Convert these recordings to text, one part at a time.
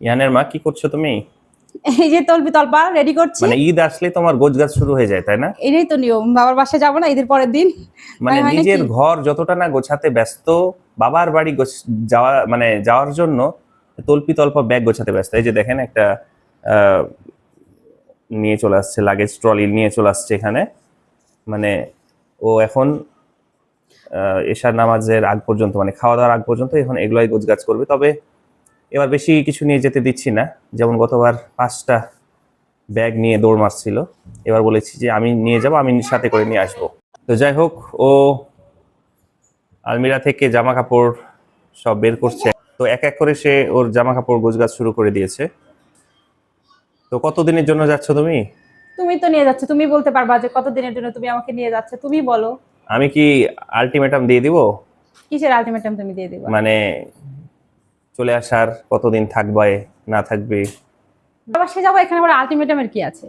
ইয়ানের মা কি করছ তুমি? এই যে তলপি তলপা রেডি করছি। মানে ঈদ আসলে তোমার গোছগাছ শুরু হয়ে যায় তাই না? এটাই তো নিয়ম বাবার বাসায় যাব না ঈদের পরের দিন। মানে নিজের ঘর যতটা না গোছাতে ব্যস্ত বাবার বাড়ি যাওয়া মানে যাওয়ার জন্য তল্পি তল্পা ব্যাগ গোছাতে ব্যস্ত। এই যে দেখেন একটা আহ, নিয়ে চলে আসছে লাগেজ ট্রলি নিয়ে চলে আসছে এখানে। মানে ও এখন আহ, এশার নামাজের আগ পর্যন্ত মানে খাওয়া দাওয়ার আগ পর্যন্ত এখন এগুলাই গোছগাছ করবে। তবে এবার বেশি কিছু নিয়ে যেতে দিচ্ছি না। যেমন গতবার পাঁচটা ব্যাগ নিয়ে দৌড় মারছিল। এবার বলেছি যে আমি নিয়ে যাব আমি সাথে করে নিয়ে আসব। তো যাই হোক ও আলমিরা থেকে জামা কাপড় সব বের করছে। তো এক এক করে সে ওর জামা কাপড় গোছগাছ শুরু করে দিয়েছে। তো কতদিনের জন্য যাচ্ছ তুমি? তুমি তো নিয়ে যাচ্ছে তুমি বলতে পারবা যে কত দিনের জন্য তুমি আমাকে নিয়ে যাচ্ছে তুমি বলো। আমি কি আলটিমেটাম দিয়ে দিব? কিসের আলটিমেটাম তুমি দিয়ে দিবা? মানে চলে আসার কতদিন থাকবে না থাকবে? বাবার বাসায় যাব এখানে আবার আলটিমেটামের কি আছে?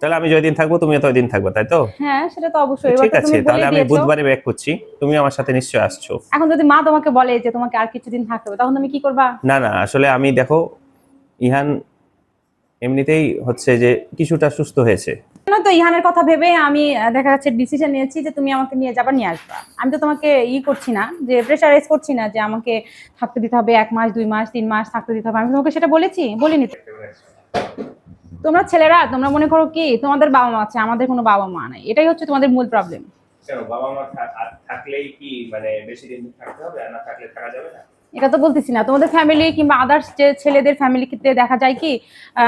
তাহলে আমি যতদিন থাকব তুমি ততদিন থাকবে তাই তো? হ্যাঁ সেটা তো অবশ্যই। এবার ঠিক আছে তাহলে আমি বুধবারে ব্যাক করছি। তুমি আমার সাথে নিশ্চয়ই আসছো। এখন যদি মা তোমাকে বলে যে তোমাকে আর কিছুদিন থাকতে হবে তখন তুমি কি করবা? না না আসলে আমি দেখো ইহান এমনিতেই হচ্ছে যে কিছুটা সুস্থ হয়েছে। তো ইহানের কথা ভেবে আমি দেখা যাচ্ছে ডিসিশন নিয়েছি যে তুমি আমাকে নিয়ে যাবা, নিয়ে আসবা। আমি তো তোমাকে ই করছি না, যে প্রেশারাইজ করছি না যে আমাকে থাকতে দিতে হবে এক মাস, দুই মাস, তিন মাস থাকতে দিতে হবে। আমি তোমাকে সেটা বলেছি, বলিনি। তোমরা ছেলেরা, তোমরা মনে করো কি, তোমাদের বাবা মা আছে, আমাদের কোনো বাবা মা নাই। এটাই হচ্ছে তোমাদের মূল প্রবলেম কেন বাবা মা থাকলেই কি মানে বেশি দিন থাকতে হবে না থাকলে থাকা যাবে না? এটা তো বলতেছি না। তোমাদের ফ্যামিলি কিংবা আদার্স যে ছেলেদের ফ্যামিলি ক্ষেত্রে দেখা যায় কি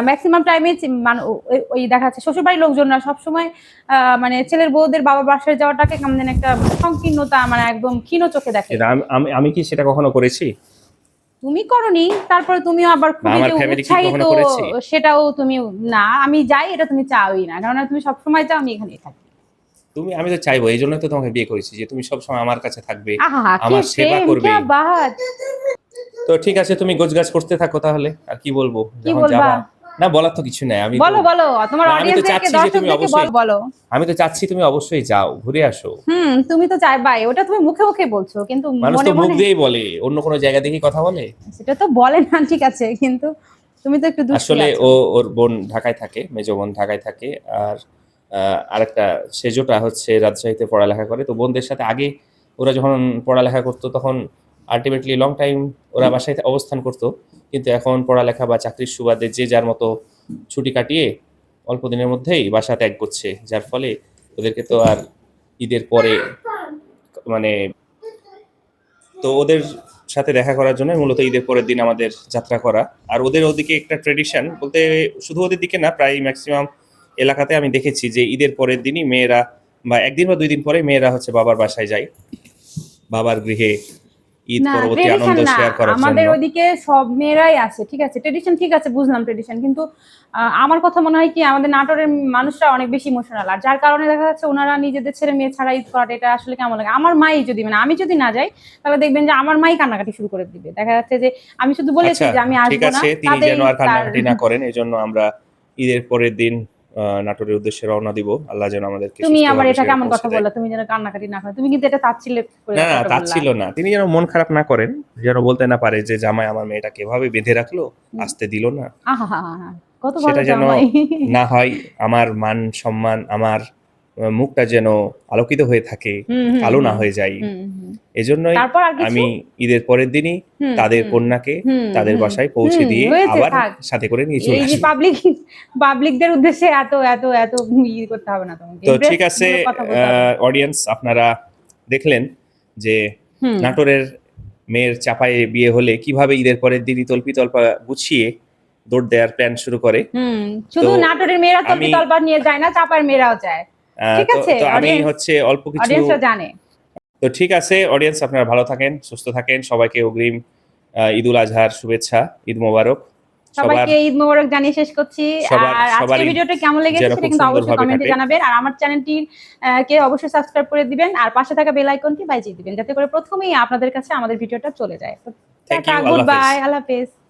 ম্যাক্সিমাম টাইমে ওই দেখা যাচ্ছে শ্বশুরবাড়ির লোকজনরা সবসময় মানে ছেলের বউদের বাবা বাসায় যাওয়াটাকে কেমন যেন একটা সংকীর্ণতা মানে একদম ক্ষীণ চোখে দেখে। আমি- কি সেটা কখনো করেছি? তুমি করনি তারপরে তুমিও আবার খুবই উৎসাহিত সেটাও তুমি না আমি যাই এটা তুমি চাওই না। কারণ তুমি সবসময় চাও আমি এখানেই থাকি। তুমি আমি তো চাইব এই জন্য তো তোমাকে বিয়ে করেছি যে তুমি সবসময় আমার কাছে থাকবে আমার সেবা করবে। তো ঠিক আছে তুমি গোছগাছ করতে থাকো তাহলে আর কি বলব যখন যাবা। না বলার তো কিছু নাই আমি বলো বলো তোমার তুমি দর্শকদেরকে অবশ্যই- বলো আমি তো চাচ্ছি তুমি অবশ্যই যাও ঘুরে আসো। হুম তুমি তো চাই চাইবাই ওটা তুমি মুখে মুখে বলছো কিন্তু মানুষ মনে তো মুখ দিয়েই বলে অন্য কোনো জায়গা দেখে কথা বলে? সেটা তো বলে না ঠিক আছে কিন্তু তুমি তো একটু আসলে ও ওর বোন ঢাকায় থাকে মেজো বোন ঢাকায় থাকে আর আরেকটা সেজোটা হচ্ছে রাজশাহীতে পড়ালেখা করে। তো বোনদের সাথে আগে ওরা যখন পড়ালেখা করতো তখন আলটিমেটলি লং টাইম ওরা বাসায় অবস্থান করতো। কিন্তু এখন পড়ালেখা বা চাকরির সুবাদে যে যার মতো ছুটি কাটিয়ে অল্প দিনের মধ্যেই বাসা ত্যাগ করছে। যার ফলে ওদেরকে তো আর ঈদের পরে মানে তো ওদের সাথে দেখা করার জন্য মূলত ঈদের পরের দিন আমাদের যাত্রা করা। আর ওদের ওদিকে একটা ট্রেডিশন বলতে শুধু ওদের দিকে না প্রায় ম্যাক্সিমাম এলাকাতে আমি দেখেছি যে ঈদের পরের দিনই মেয়েরা বা একদিন বা দুই দিন পরে মেয়েরা হচ্ছে বাবার বাসায় যায়। বাবার গৃহে ঈদ পরবর্তী আনন্দ শেয়ার করার আমাদের ওইদিকে সব মেয়েরাই আছে ঠিক আছে? ট্রেডিশন ঠিক আছে বুঝলাম ট্রেডিশন কিন্তু আমার কথা মনে হয় কি আমাদের নাটোরের মানুষরা অনেক বেশি ইমোশনাল আর যার কারণে দেখা যাচ্ছে ওনারা নিজেদের ছেলে মেয়ে ছাড়া ঈদ করাটা এটা আসলে কেমন লাগে? আমার মাই যদি মানে আমি যদি না যাই তাহলে দেখবেন যে আমার মাই কান্নাকাটি শুরু করে দিবে। দেখা যাচ্ছে যে আমি শুধু বলেছি আচ্ছা যে আমি আসব না ঠিক আছে তিনি যেন আর কান্নাকাটি না করেন এই জন্য আমরা ঈদের পরের দিন নাটোরের উদ্দেশ্যে রওনা দিব। আল্লাহ যেন আমাদেরকে তুমি আমার এটা কেমন কথা বললে? তুমি যেন কান্নাকাটি না করো। তুমি কিন্তু এটা তাচ্ছিলে না না কথাটা ছিল না। তিনি যেন মন খারাপ না করেন যেন বলতে না পারে যে জামাই আমার মেয়েটাকে এভাবে বেঁধে রাখল? আসতে দিল না। সেটা যেন জামাই। না হয় আমার মান সম্মান আমার মুখটা যেন আলোকিত হয়ে থাকে কালো না হয়ে যায়। এজন্যই আমি ঈদের পরের দিনই তাদের কন্যাকে তাদের। বাসায় পৌঁছে দিয়ে আবার সাথে করে নিয়ে চলে আসব পাবলিক পাবলিকদের উদ্দেশ্যে এত এত এত ই করতে হবে না তোমাকে। তো ঠিক আছে। অডিয়েন্স আপনারা দেখলেন যে নাটোরের মেয়ের চাপায়ে বিয়ে হলে কীভাবে ঈদের পরের দিনই তল্পি তল্পা গুছিয়ে দৌড় দেওয়ার প্ল্যান শুরু করে। শুধু নাটোরের মেয়েরা তো আমি- তলবার নিয়ে যায় না চাপার মেয়েরাও যায়। তো- আমি হচ্ছে অল্প কিছু জানে। তো ঠিক আছে অডিয়েন্স আপনারা ভালো থাকেন সুস্থ থাকেন। সবাইকে অগ্রিম ঈদুল আজহার শুভেচ্ছা ঈদ মোবারক। সবাইকে ঈদ মোবারক জানিয়ে শেষ করছি। আর আজকের ভিডিওটা কেমন লেগেছে সেটা কিন্তু অবশ্যই কমেন্টে জানাবেন। আর আমার চ্যানেলটি কে অবশ্যই সাবস্ক্রাইব করে দিবেন আর পাশে থাকা বেল আইকনটি বাজিয়ে দিবেন যাতে করে প্রথমেই আপনাদের কাছে আমাদের ভিডিওটা চলে যায়। গুড বাই আল্লাহ হাফেজ।